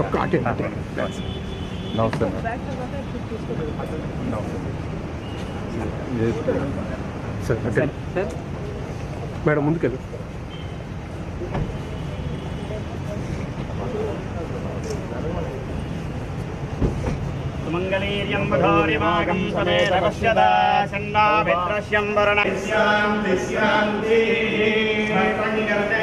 ఒక్క అటే నమస్తే సార్ అటే మేడం ముందుకెళ్ళు సుమంగళీర్యం వధోరిమాగం సమేత పశ్యదా సన్నాభిద్రశ్యం వరణస్యాం దిశ్యాంతి సంగర్తే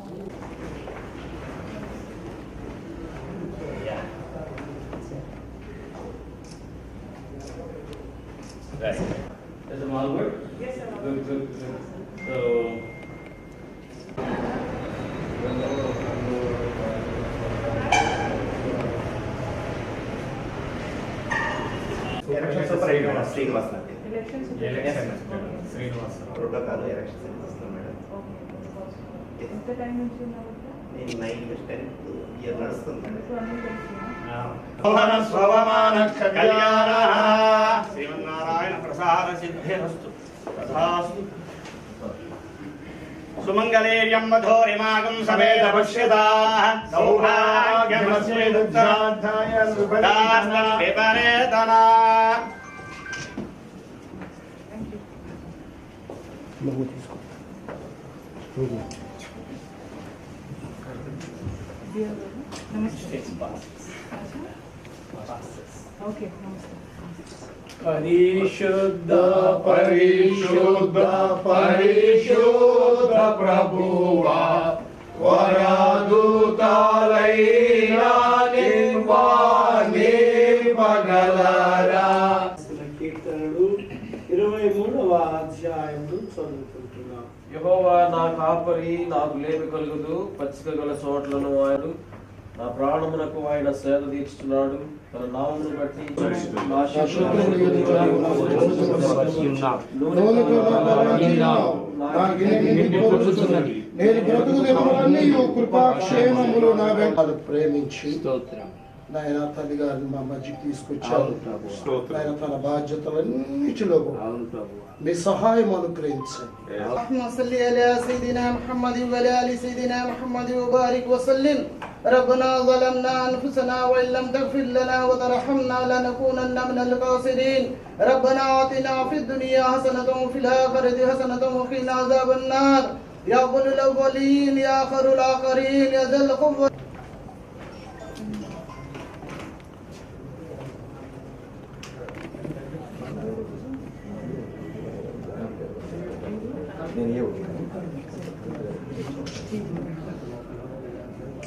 Right. Is it all good? Yes, sir. Good, good, good. So. Election super Srinivas అండి ఎలక్షన్స్ ప్రోటోకాల్ ఎలక్షన్ ఇస్తున్నాం మేడం ఎంత టైం నుంచి నేను నైన్త్ టెన్త్ ఇయర్ నడుస్తుంది మేడం స్వమాన కళ్యాణ सिद्धिरस्तु तथास्तु। सुमङ्गलेर्यम्बधोरिमागं समेत पश्यताः सौभाग्यमस्मिदुत्तराध्याय विपरेतना। नमस्ते Okay, namaste. పరిశుద్ధ పరిశుద్ధ పరిశుద్ధ ప్రభువా వరదూతాలైనా పగలరా కీర్తనలు ఇరవై మూడవ అధ్యాయము చదువుకుంటున్నాం. యహోవా నా కాపరి నాకు లేమి కలుగుదు పచ్చిక గల చోట్లను ఆయన నా ప్రాణమునకు ఆయన సేద తీర్చుతున్నాడు తన నామమును బట్టి ప్రేమించి నాయన తల్లి గారిని మా మధ్యకి తీసుకొచ్చారు ఆయన తన బాధ్యతలన్నిటిలో మీ సహాయం అనుగ్రహించండి ربنا ظلمنا أنفسنا وإن لم تغفر لنا وترحمنا لنكونن من الخاسرين. ربنا آتنا في الدنيا حسنة وفي الآخرة حسنة وقنا عذاب النار. يا أول الأولين يا آخر الآخرين يا ذا القوة. どうも。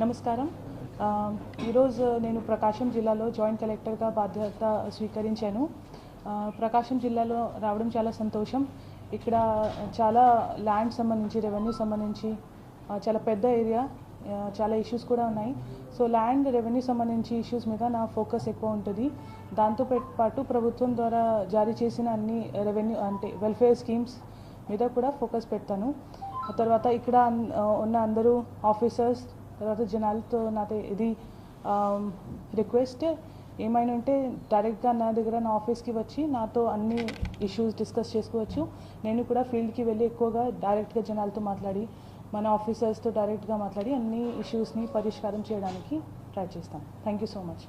నమస్కారం. ఈరోజు నేను ప్రకాశం జిల్లాలో జాయింట్ కలెక్టర్గా బాధ్యత స్వీకరించాను. ప్రకాశం జిల్లాలో రావడం చాలా సంతోషం. ఇక్కడ చాలా ల్యాండ్ సంబంధించి రెవెన్యూ సంబంధించి చాలా పెద్ద ఏరియా చాలా ఇష్యూస్ కూడా ఉన్నాయి. సో ల్యాండ్ రెవెన్యూ సంబంధించి ఇష్యూస్ మీద నా ఫోకస్ ఎక్కువ ఉంటుంది. దాంతో పాటు ప్రభుత్వం ద్వారా జారీ చేసిన అన్ని రెవెన్యూ అంటే వెల్ఫేర్ స్కీమ్స్ మీద కూడా ఫోకస్ పెడతాను. తర్వాత ఇక్కడ అన్- ఉన్న అందరూ ఆఫీసర్స్ తర్వాత జనాలతో నాతో ఇది రిక్వెస్ట్ ఏమైనా ఉంటే డైరెక్ట్గా నా దగ్గర నా ఆఫీస్కి వచ్చి నాతో అన్ని ఇష్యూస్ డిస్కస్ చేసుకోవచ్చు. నేను కూడా ఫీల్డ్కి వెళ్ళి ఎక్కువగా డైరెక్ట్గా జనాలతో మాట్లాడి మన ఆఫీసర్స్తో డైరెక్ట్గా మాట్లాడి అన్ని ఇష్యూస్ని పరిష్కారం చేయడానికి ట్రై చేస్తాను. Thank you so much